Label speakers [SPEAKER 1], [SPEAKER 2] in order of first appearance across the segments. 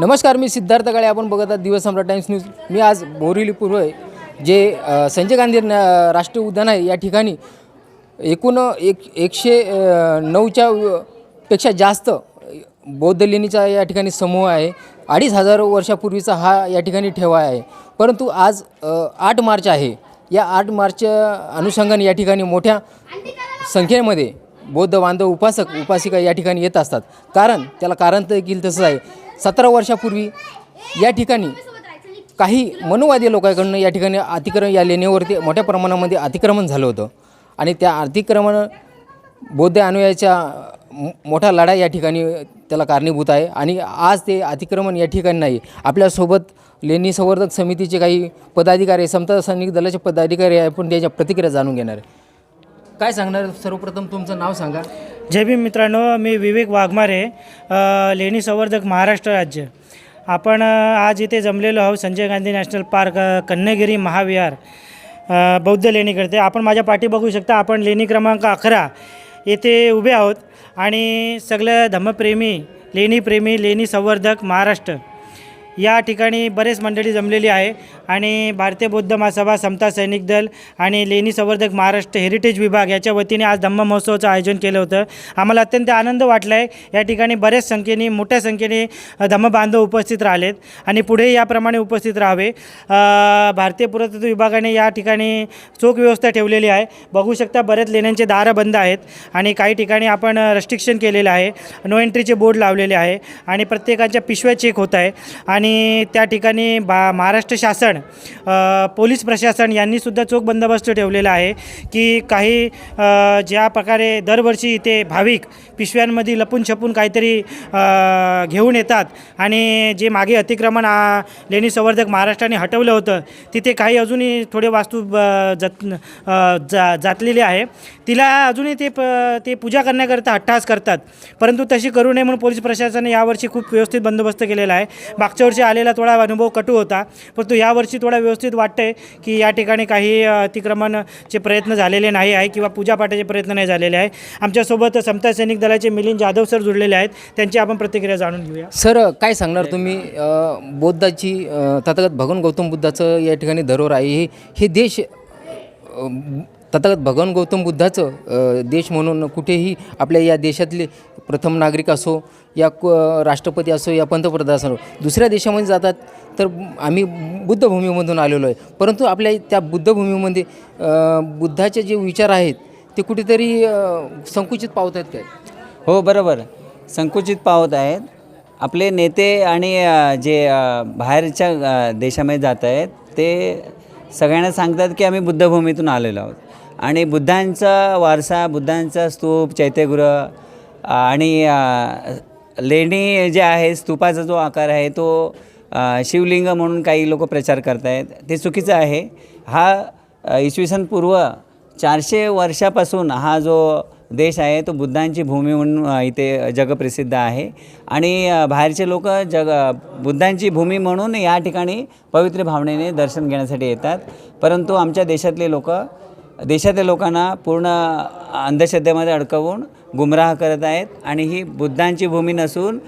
[SPEAKER 1] नमस्कार मी सिद्धार्थ काळे आपण बघत आहात दिवस सम्राट टाइम्स न्यूज. मी आज बोरिवली पूर्व आहे जे संजय गांधी राष्ट्रीय उद्यान आहे. या ठिकाणी एकूण एक एकशे नऊच्या पेक्षा जास्त बौद्ध लेणीचा या ठिकाणी समूह आहे. अडीच हजार वर्षापूर्वीचा हा या ठिकाणी ठेवा आहे. परंतु आज आठ मार्च आहे. या आठ मार्चच्या अनुषंगाने या ठिकाणी मोठ्या संख्येमध्ये बौद्ध बांधव उपासक उपासिका या ठिकाणी येत असतात. कारण त्याला कारण देखील तसं आहे. सतरा वर्षापूर्वी या ठिकाणी काही मनुवादी लोकांकडून या ठिकाणी अतिक्रमण या लेणीवरती मोठ्या प्रमाणामध्ये अतिक्रमण झालं होतं. आणि त्या अतिक्रमण बौद्ध अनुयायाच्या मो- मोठा लढा या ठिकाणी त्याला कारणीभूत आहे. आणि आज ते अतिक्रमण या ठिकाणी नाही. आपल्यासोबत लेणी संवर्धक समितीचे काही पदाधिकारी समता सैनिक दलाचे पदाधिकारी आहे. पण त्याच्या प्रतिक्रिया जाणून घेणार आहे. काय सांगणार? सर्वप्रथम तुमचं नाव सांगा.
[SPEAKER 2] जय भीम मित्रांनो मी विवेक वाघमारे अ, लेणी संवर्धक महाराष्ट्र राज्य. आपण अ, आज इथे जमलेलो आहोत संजय गांधी नॅशनल पार्क अ, कन्यागिरी महाविहार अ, बौद्ध लेणी आपण माझ्या पाठी बघू शकता आपण लेणी क्रमांक अकरा येथे उभे आहोत. आणि सगळं धम्मप्रेमी लेणीप्रेमी लेणी संवर्धक महाराष्ट्र. या ठिकाणी बरेच मंडळी जमलेली आहे. आणि भारतीय बौद्ध महासभा समता सैनिक दल आणि लेणी संवर्धक महाराष्ट्र हेरिटेज विभाग याच्या वतीने आज धम्म महोत्सवाचं आयोजन केलं होतं. आम्हाला अत्यंत आनंद वाटला आहे या ठिकाणी बऱ्याच संख्येने मोठ्या संख्येने धम्म बांधव उपस्थित राहिलेत. आणि पुढे याप्रमाणे उपस्थित राहावे. भारतीय पुरातत्व विभागाने या ठिकाणी चोख व्यवस्था ठेवलेली आहे. बघू शकता बऱ्याच लेण्यांचे दारं बंद आहेत आणि काही ठिकाणी आपण रस्ट्रिक्शन केलेलं आहे. नो एंट्रीचे बोर्ड लावलेले आहे. आणि प्रत्येकाच्या पिशव्या चेक होत आहे. आणि आणि त्या ठिकाणी बा महाराष्ट्र शासन पोलीस प्रशासन यांनीसुद्धा चोख बंदोबस्त ठेवलेला आहे की काही ज्या प्रकारे दरवर्षी इथे भाविक पिशव्यांमध्ये लपून छपून काहीतरी घेऊन येतात आणि जे मागे अतिक्रमण लेणी संवर्धक महाराष्ट्राने हटवलं होतं तिथे काही अजूनही थोडे वास्तू ब- जत जा जातलेली आहे. तिला अजूनही ते प ते पूजा करण्याकरता हट्टहास करतात. परंतु तशी करू नये म्हणून पोलीस प्रशासनाने यावर्षी खूप व्यवस्थित बंदोबस्त केलेला आहे. मागच्या वर्षी आलेला थोडा अनुभव कटू होता. परंतु यावर्षी थोडा व्यवस्थित वाटतं आहे की या ठिकाणी काही अतिक्रमणचे प्रयत्न झालेले नाही आहे किंवा पूजापाठाचे प्रयत्न नाही झालेले आहे. आमच्यासोबत समता सैनिक दलाचे मिलिंद जाधव सर जुळलेले आहेत. त्यांची आपण प्रतिक्रिया जाणून घेऊया.
[SPEAKER 1] सर काय सांगणार तुम्ही? बौद्धाची तथागत भगवान गौतम बुद्धाचं या ठिकाणी धरोहर आहे. हे हे देश तथागत भगवान गौतम बुद्धाचं देश म्हणून कुठेही आपल्या या देशातले प्रथम नागरिक असो या क- राष्ट्रपती असो या पंतप्रधान असो दुसऱ्या देशामध्ये जातात तर आम्ही बुद्धभूमीमधून आलेलो आहे. परंतु आपल्या त्या बुद्धभूमीमध्ये बुद्धाचे जे विचार आहेत ते कुठेतरी संकुचित पावत आहेत काय?
[SPEAKER 3] हो बरोबर. संकुचित पावत आहेत. आपले नेते आणि जे बाहेरच्या देशामध्ये जात आहेत ते सगळ्यांना सांगतात की आम्ही बुद्धभूमीतून आलेलो आहोत. आणि बुद्धांचा वारसा बुद्धांचा स्तूप चैत्यगृह आणि लेणी जे आहे स्तूपाचा जो आकार आहे तो शिवलिंग म्हणून काही लोक प्रचार करत आहेत ते चुकीचं आहे. हा इसवी सन पूर्व चारशे वर्षापासून हा जो देश आहे तो बुद्धांची भूमी म्हणून इथे जगप्रसिद्ध आहे. आणि बाहेरचे लोक जग बुद्धांची भूमी म्हणून या ठिकाणी पवित्र भावनेने दर्शन घेण्यासाठी येतात. परंतु आमच्या देशातले लोक देशातल्या लोकांना पूर्ण अंधश्रद्धेमध्ये अडकवून गुमराह करत आहेत आणि ही बुद्धांची भूमी नसून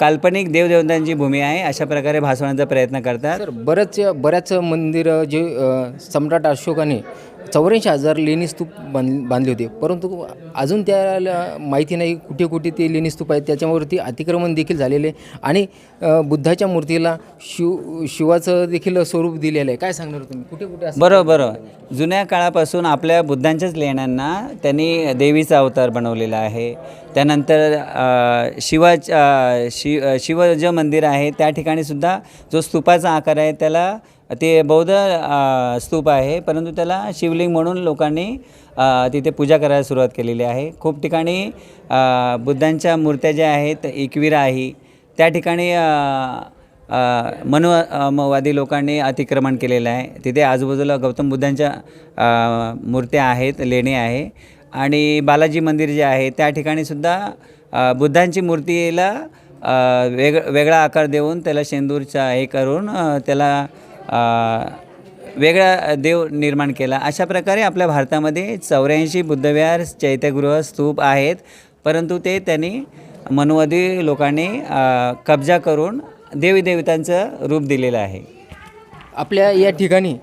[SPEAKER 3] काल्पनिक देवदेवतांची भूमी आहे अशा प्रकारे भासवण्याचा प्रयत्न करतात.
[SPEAKER 1] बरंच बऱ्याच बऱ्याच जे सम्राट अशोकाने चौऱ्याऐंशी हजार लेणी स्तूप बांध बांधले होते. परंतु अजून त्याला माहिती नाही कुठे कुठे ते लेणी स्तूप आहेत त्याच्यावरती अतिक्रमण देखील झालेले आहे. आणि बुद्धाच्या मूर्तीला शिव शिवाचं देखील स्वरूप दिलेलं आहे. काय सांगणार तुम्ही? कुठे कुठे
[SPEAKER 3] बरं बरं. जुन्या काळापासून आपल्या बुद्धांच्याच लेण्यांना त्यांनी देवीचा अवतार बनवलेला आहे. त्यानंतर शिवाच्या शि शिव जे मंदिर आहे. त्या ठिकाणी सुद्धा जो स्तूपाचा आकार आहे त्याला ते बौद्ध स्तूप आहे. परंतु त्याला शिवलिंग म्हणून लोकांनी तिथे पूजा करायला सुरुवात केलेली आहे. खूप ठिकाणी बुद्धांच्या मूर्त्या ज्या आहेत एकविरा आहे त्या ठिकाणी मनोवादी लोकांनी अतिक्रमण केलेलं आहे. तिथे आजूबाजूला गौतम बुद्धांच्या मूर्त्या आहेत लेणी आहे. आणि बालाजी मंदिर जे आहे त्या ठिकाणी सुद्धा बुद्धांची मूर्तीला वेग वेगळा आकार देऊन त्याला शेंदूरचा हे करून त्याला वेगळा देव निर्माण केला. अशा प्रकारे आपल्या भारतामध्ये चौऱ्याऐंशी बुद्धविहार चैत्यगृह स्तूप आहेत. परंतु ते त्यांनी मनुवादी लोकांनी कब्जा करून देवी देवतांचं रूप दिलेलं आहे.
[SPEAKER 1] आपल्या या ठिकाणी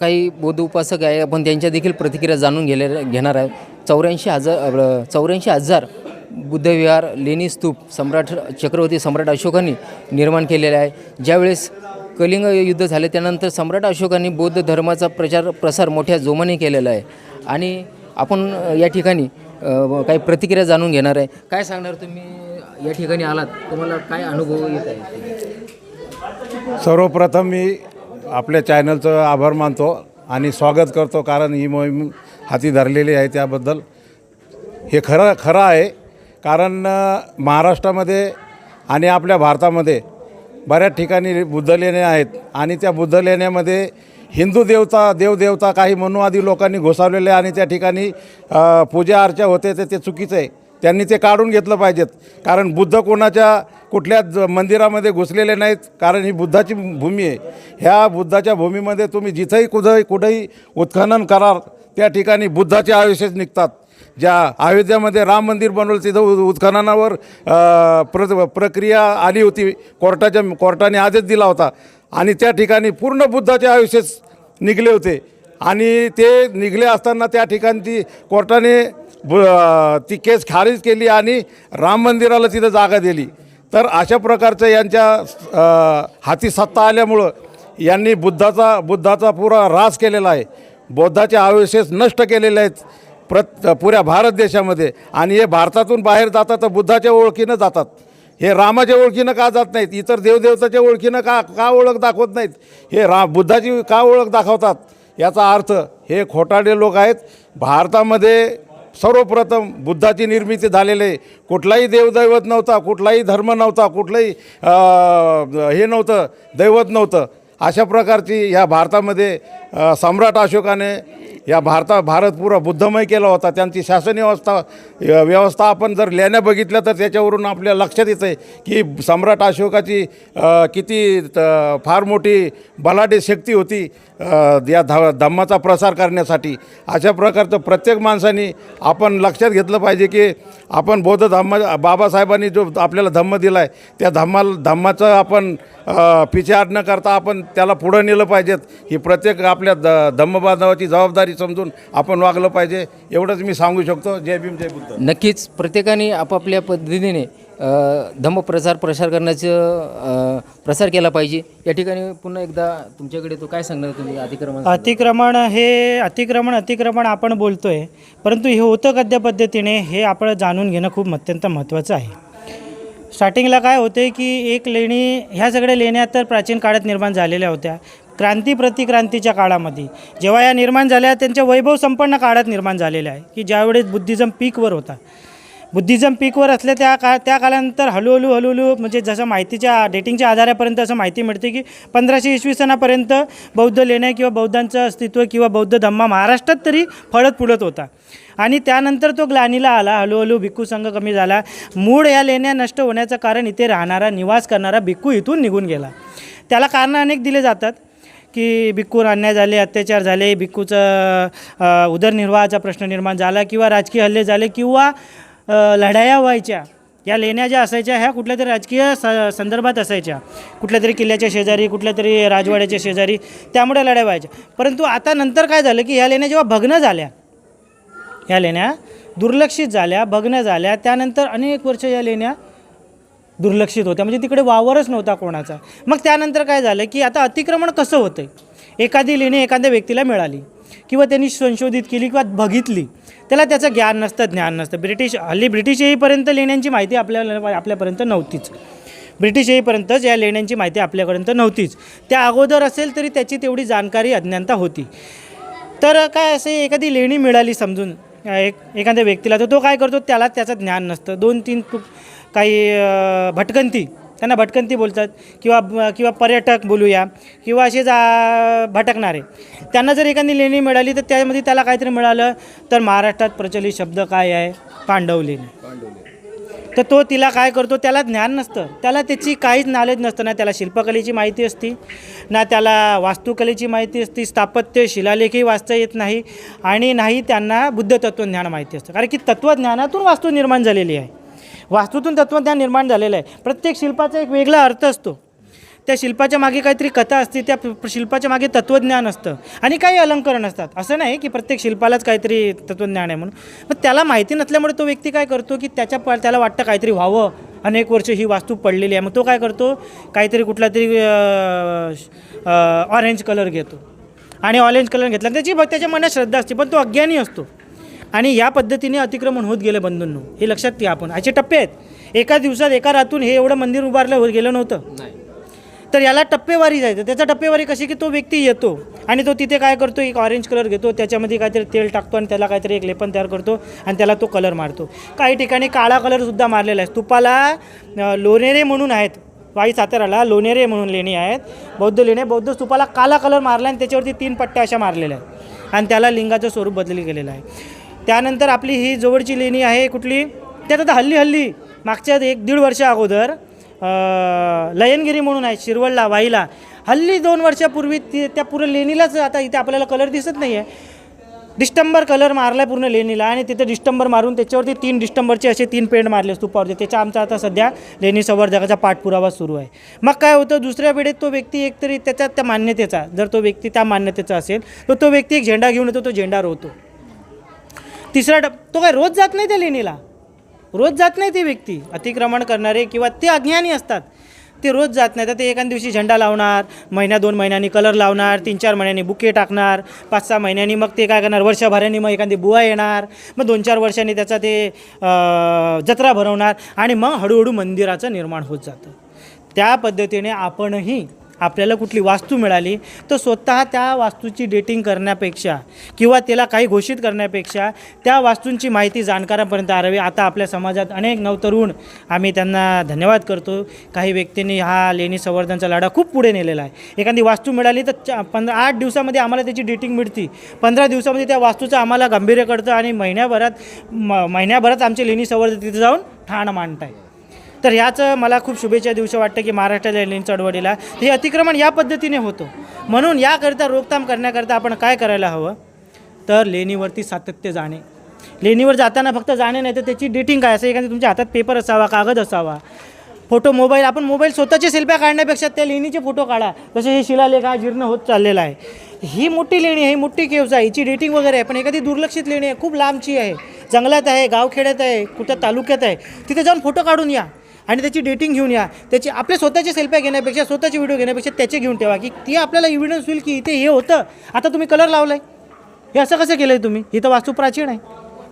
[SPEAKER 1] काही बौद्ध उपासक आहे. आपण त्यांच्या देखील प्रतिक्रिया जाणून गेले घेणार आहे. चौऱ्याऐंशी हजार चौऱ्याऐंशी हजार बुद्धविहार लेणी स्तूप सम्राट चक्रवर्ती सम्राट अशोकांनी निर्माण केलेले आहे. ज्यावेळेस कलिंग युद्ध झाले त्यानंतर सम्राट अशोकांनी बौद्ध धर्माचा प्रचार प्रसार मोठ्या जोमाने केलेला आहे. आणि आपण या ठिकाणी काही प्रतिक्रिया जाणून घेणार आहे. काय सांगणार तुम्ही? या ठिकाणी आलात तुम्हाला काय अनुभव येत आहे?
[SPEAKER 4] सर्वप्रथम मी आपल्या चॅनलचं आभार मानतो आणि स्वागत करतो कारण ही मोहीम हाती धरलेली आहे त्याबद्दल. हे खरं खरं आहे कारण महाराष्ट्रामध्ये आणि आपल्या भारतामध्ये बऱ्याच ठिकाणी बुद्धलेण्या आहेत. आणि त्या बुद्धलेण्यामध्ये हिंदू देवता देवदेवता काही मनुवादी लोकांनी घुसावलेले आणि त्या ठिकाणी पूजा अर्चा होते तर ते चुकीचं आहे. त्यांनी ते काढून घेतलं पाहिजेत. कारण बुद्ध कोणाच्या कुठल्याच मंदिरामध्ये घुसलेले नाहीत कारण ही बुद्धाची भूमी आहे. ह्या बुद्धाच्या भूमीमध्ये तुम्ही जिथंही कुठंही कुठंही उत्खनन कराल त्या ठिकाणी बुद्धाचे आयुष्यच निघतात. ज्या अयोध्यामध्ये राम मंदिर बनवलं तिथं उ- उत्खननावर प्र प्रक्रिया आली होती. कोर्टाच्या कोर्टाने आदेश दिला होता. आणि त्या ठिकाणी पूर्ण बुद्धाचे आयुष्यच निघले होते. आणि ते निघले असताना त्या ठिकाणी ती कोर्टाने ती केस खारिज केली आणि राम मंदिराला तिथं जागा दिली. तर अशा प्रकारचं यांच्या हाती सत्ता आल्यामुळं यांनी बुद्धाचा बुद्धाचा पुरा ऱ्हास केलेला आहे. बौद्धाचे आयुष्यच नष्ट केलेले आहेत. प्रत पुऱ्या भारत देशामध्ये. आणि हे भारतातून बाहेर जातात तर बुद्धाच्या ओळखीनं जातात. हे रामाच्या ओळखीनं का जात नाहीत? इतर देवदेवताच्या ओळखीनं का का ओळख दाखवत नाहीत? हे रा बुद्धाची का ओळख दाखवतात? याचा अर्थ हे खोटाडे लोक आहेत. भारतामध्ये सर्वप्रथम बुद्धाची निर्मिती झालेली आहे. कुठलाही देवदैवत नव्हता कुठलाही धर्म नव्हता कुठलाही हे नव्हतं दैवत नव्हतं. अशा प्रकारची ह्या भारतामध्ये सम्राट अशोकाने या भारता भारत पुरा बुद्धमय केला होता. त्यांची शासन व्यवस्था व्यवस्था आपण जर लेण्या बघितल्या तर त्याच्यावरून आपल्या लक्षात येतं आहे की सम्राट अशोकाची किती त- फार मोठी बलाढ्य शक्ती होती या ध धम्माचा प्रसार करण्यासाठी. अशा प्रकारचं प्रत्येक माणसाने आपण लक्षात घेतलं पाहिजे की आपण बौद्ध धम्म बाबासाहेबांनी जो आपल्याला धम्म दिला आहे त्या धम्माला धम्माचं आपण पिछेहाट न करता आपण त्याला पुढं नेलं पाहिजेत. ही प्रत्येक आपल्या द धम्मबांधवाची जबाबदारी समजून आपण वागलं पाहिजे एवढंच मी सांगू शकतो. जय भीम जय बुद्ध.
[SPEAKER 1] नक्कीच प्रत्येकाने आपापल्या पद्धतीने अ, धम्मप्रचार प्रसार करण्याचं प्रसार केला पाहिजे. या ठिकाणी पुन्हा एकदा तुमच्याकडे तो काय सांगणार तुम्ही? अतिक्रमण
[SPEAKER 2] अतिक्रमण हे अतिक्रमण अतिक्रमण आपण बोलतोय. परंतु हे होतं कद्या पद्धतीने हे आपण जाणून घेणं खूप अत्यंत महत्त्वाचं आहे. स्टार्टिंगला काय होते की एक लेणी ह्या सगळ्या लेण्या तर प्राचीन काळात निर्माण झालेल्या होत्या. क्रांती प्रतिक्रांतीच्या काळामध्ये. जेव्हा या निर्माण झाल्या त्यांच्या वैभव संपन्न काळात निर्माण झालेल्या आहे की ज्यावेळेस बुद्धिझम पीकवर होता. बुद्धिझम पीकवर असल्या त्या का त्या काळानंतर हळूहळू हळूहळू म्हणजे जसं माहितीच्या डेटिंगच्या आधारापर्यंत असं माहिती मिळते की पंधराशे इसवी सणापर्यंत बौद्ध लेण्या किंवा बौद्धांचं अस्तित्व किंवा बौद्ध धम्मा महाराष्ट्रात तरी फळत फुलत होता. आणि त्यानंतर तो ग्लानीला आला हळूहळू भिक्खू संघ कमी झाला. मूळ या लेण्या नष्ट होण्याचं कारण इथे राहणारा निवास करणारा भिक्खू इथून निघून गेला. त्याला कारणं अनेक दिले जातात की भिक्खूवर अन्याय झाले अत्याचार झाले भिक्खूचं उदरनिर्वाहाचा प्रश्न निर्माण झाला किंवा राजकीय हल्ले झाले किंवा लढाया व्हायच्या. या लेण्या ज्या असायच्या ह्या कुठल्या तरी राजकीय स संदर्भात असायच्या. कुठल्या तरी किल्ल्याच्या शेजारी कुठल्या तरी राजवाड्याच्या शेजारी त्यामुळे लढाया व्हायच्या. परंतु आता नंतर काय झालं की ह्या लेण्या जेव्हा भग्न झाल्या ह्या लेण्या दुर्लक्षित झाल्या भग्न झाल्या. त्यानंतर अनेक वर्ष या लेण्या दुर्लक्षित होत्या. म्हणजे तिकडे वावरच नव्हता कोणाचा. मग त्यानंतर काय झालं की आता अतिक्रमण कसं होतं आहे एखादी लेणी एखाद्या व्यक्तीला मिळाली किंवा त्यांनी संशोधित केली किंवा बघितली त्याला त्याचं ज्ञान नसतं ज्ञान नसतं. ब्रिटिश हल्ली ब्रिटिश येईपर्यंत लेण्यांची माहिती आपल्याला आपल्यापर्यंत नव्हतीच. ब्रिटिश येईपर्यंतच या लेण्यांची माहिती आपल्यापर्यंत नव्हतीच. त्या अगोदर असेल तरी त्याची तेवढी जाणकारी अज्ञानता होती. तर काय असे एखादी लेणी मिळाली समजून? एक एखाद्या व्यक्तीला तर तो काय करतो त्याला त्याचं ज्ञान नसतं. दोन तीन काही भटकंती त्यांना भटकंती बोलतात किंवा किंवा पर्यटक बोलूया किंवा असे जा भटकणारे. त्यांना जर एखादी लेणी मिळाली तर त्यामध्ये त्याला काहीतरी मिळालं तर महाराष्ट्रात प्रचलित शब्द काय आहे? पांडव लेणी तर तो तिला काय करतो त्याला ज्ञान नसतं. त्याला त्याची काहीच नॉलेज नसतं. ना त्याला शिल्पकलेची माहिती असती ना त्याला वास्तुकलेची माहिती असती स्थापत्य शिलालेखही वाचता येत नाही आणि नाही त्यांना बुद्ध तत्वज्ञान माहिती असतं. कारण की तत्त्वज्ञानातून वास्तू निर्माण झालेली आहे. वास्तूतून तत्त्वज्ञान निर्माण झालेलं आहे. प्रत्येक शिल्पाचा एक वेगळा अर्थ असतो. त्या शिल्पाच्या मागे काहीतरी कथा असते त्या शिल्पाच्या मागे तत्त्वज्ञान असतं. आणि काही अलंकरण असतात. असं नाही की प्रत्येक शिल्पालाच काहीतरी तत्त्वज्ञान आहे म्हणून. मग त्याला माहिती नसल्यामुळे तो व्यक्ती काय करतो की त्याच्या प त्याला वाटतं काहीतरी व्हावं. अनेक वर्ष ही वास्तू पडलेली आहे. मग तो काय करतो? काहीतरी कुठला तरी ऑरेंज कलर घेतो. आणि ऑरेंज कलर घेतला. त्याची त्याच्या मनात श्रद्धा असते पण तो अज्ञानी असतो. आणि या पद्धतीने अतिक्रमण होत गेलं बंधूंनो. हे लक्षात घ्या आपण. याचे टप्पे आहेत. एका दिवसात एका रातून हे एवढं मंदिर उभारलं होत गेलं नव्हतं. तर याला टप्पेवारी जायचं. त्याचा टप्पेवारी कशी की तो व्यक्ती येतो आणि तो तिथे काय करतो? एक ऑरेंज कलर घेतो. त्याच्यामध्ये काहीतरी तेल टाकतो आणि त्याला काहीतरी एक लेपन तयार करतो आणि त्याला तो कलर मारतो. काही ठिकाणी काळा कलरसुद्धा मारलेला आहे. स्तूपाला लोणेरे म्हणून आहेत. वाई साताराला लोणेरे म्हणून लेणी आहेत. बौद्ध लेणी बौद्ध स्तूपाला काला कलर मारला आणि त्याच्यावरती तीन पट्ट्या अशा मारलेल्या आहेत. आणि त्याला लिंगाचं स्वरूप बदलले गेलेलं आहे. त्यानंतर आपली ही जवळची लेणी आहे कुठली? त्यात आता हल्ली हल्ली मागच्या एक दीड वर्षा अगोदर लयनगिरी म्हणून आहे शिरवळला वाईला. हल्ली दोन वर्षापूर्वी ती त्या पूर्ण लेणीलाच आता इथे आपल्याला कलर दिसत नाही आहे डिस्टंबर कलर मारला आहे पूर्ण लेणीला आणि तिथे डिस्टंबर मारून त्याच्यावरती तीन डिस्टंबरचे असे तीन पेंट मारले स्तूपावरती त्याच्या आमचा आता सध्या लेणी संवर्धकाचा पाठपुरावा सुरू आहे. मग काय होतं दुसऱ्या वेळेत तो व्यक्ती एकतरी त्याच्या त्या मान्यतेचा जर तो व्यक्ती त्या मान्यतेचा असेल तर तो व्यक्ती एक झेंडा घेऊन येतो तो झेंडा रोवतो. तिसरा डब तो काय रोज जात नाही त्या लेणीला? रोज जात नाही ती व्यक्ती. अतिक्रमण करणारे किंवा ते अज्ञानी असतात ते रोज जात नाही. तर ते एखाद दिवशी झेंडा लावणार महिन्या दोन महिन्यांनी कलर लावणार तीन चार महिन्यांनी बुके टाकणार पाच सहा महिन्यांनी मग ते काय करणार? वर्षभराने मग एखादी बुवा येणार मग दोन चार वर्षांनी त्याचा ते जत्रा भरवणार आणि मग हळूहळू मंदिराचं निर्माण होत जातं. त्या पद्धतीने आपणही आपल्याला कुठली वास्तू मिळाली तर स्वतः त्या वास्तूची डेटिंग करण्यापेक्षा किंवा त्याला काही घोषित करण्यापेक्षा त्या वास्तूंची माहिती जाणकारांपर्यंत आरावी. आता आपल्या समाजात अनेक नवतरुण आम्ही त्यांना धन्यवाद करतो. काही व्यक्तींनी हा लेणी संवर्धनचा लढा खूप पुढे नेलेला आहे. एखादी वास्तू मिळाली तर चा पंधरा आठ दिवसामध्ये आम्हाला त्याची डेटिंग मिळते. पंधरा दिवसामध्ये त्या वास्तूचं आम्हाला गांभीर्य कळतं आणि महिन्याभरात म महिन्याभरात आमचे लेणी संवर्धन तिथे जाऊन ठाण मांडताय तर ह्याचं मला खूप शुभेच्छा दिवशी वाटतं की महाराष्ट्राच्या लेणी चळवळीला हे अतिक्रमण या पद्धतीने होतं. म्हणून याकरिता रोकथाम करण्याकरता आपण काय करायला हवं? तर लेणीवरती सातत्य जाणे. लेणीवर जाताना फक्त जाणे नाही तर त्याची डेटिंग काय? असं एखादी तुमच्या हातात पेपर असावा कागद असावा फोटो मोबाईल आपण मोबाईल स्वतःचे सेल्फ्या काढण्यापेक्षा त्या लेणीचे फोटो काढा. जसे हे शिलालेख हा जीर्ण होत चाललेला आहे. ही मोठी लेणी आहे मोठी केव्स आहे हिची डेटिंग वगैरे आहे पण एखादी दुर्लक्षित लेणी आहे खूप लांबची आहे जंगलात आहे गावखेड्यात आहे कुठं तालुक्यात आहे तिथे जाऊन फोटो काढून या. आणि त्याची डेटिंग घेऊन या. त्याची आपल्या स्वतःचे सेल्फ्या घेण्यापेक्षा स्वतःचे व्हिडिओ घेण्यापेक्षा त्याचे घेऊन ठेवा की ती आपल्याला इव्हिडन्स होईल की इथे हे होतं. आता तुम्ही कलर लावला आहे हे असं कसं केलं आहे तुम्ही? ही तर वास्तू प्राचीन आहे.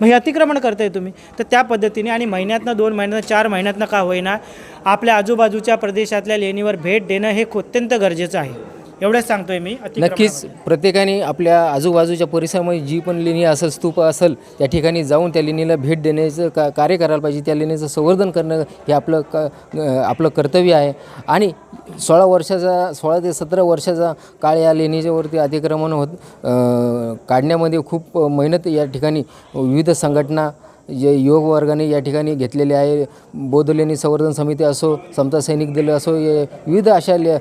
[SPEAKER 2] मग हे अतिक्रमण करताय तुम्ही. तर त्या पद्धतीने आणि महिन्यातनं दोन महिन्यातनं चार महिन्यातनं का होईना आपल्या आजूबाजूच्या प्रदेशातल्या लेणीवर भेट देणं हे अत्यंत गरजेचं आहे. एवढंच सांगतोय मी
[SPEAKER 1] नक्कीच प्रत्येकाने आपल्या आजूबाजूच्या परिसरामध्ये जी पण लेणी असेल स्तूप असेल त्या ठिकाणी जाऊन त्या लेणीला भेट देण्याचं का कार्य करायला पाहिजे त्या लेणीचं संवर्धन करणं हे आपलं क आपलं कर्तव्य आहे. आणि सोळा वर्षाचा सोळा ते सतरा वर्षाचा काळ या लेणीच्यावरती अतिक्रमण होत काढण्यामध्ये खूप मेहनत या ठिकाणी विविध संघटना जे योग वर्गाने या ठिकाणी घेतलेले आहे. बोधलेणी संवर्धन समिती असो समता सैनिक दल असो हे विविध अशा ले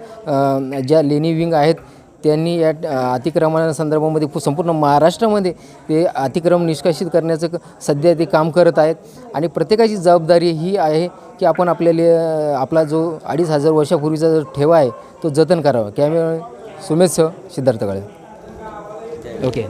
[SPEAKER 1] ज्या लेणी विंग आहेत त्यांनी या अतिक्रमणा संदर्भामध्ये संपूर्ण महाराष्ट्रामध्ये ते अतिक्रम निष्कासित करण्याचं सध्या ते काम करत आहेत. आणि प्रत्येकाची जबाबदारी ही आहे की आपण आपल्याला आपला जो अडीच हजार वर्षापूर्वीचा जो ठेवा आहे तो जतन करावा. कॅमेरा सुमेध सह सिद्धार्थ काळे ओके.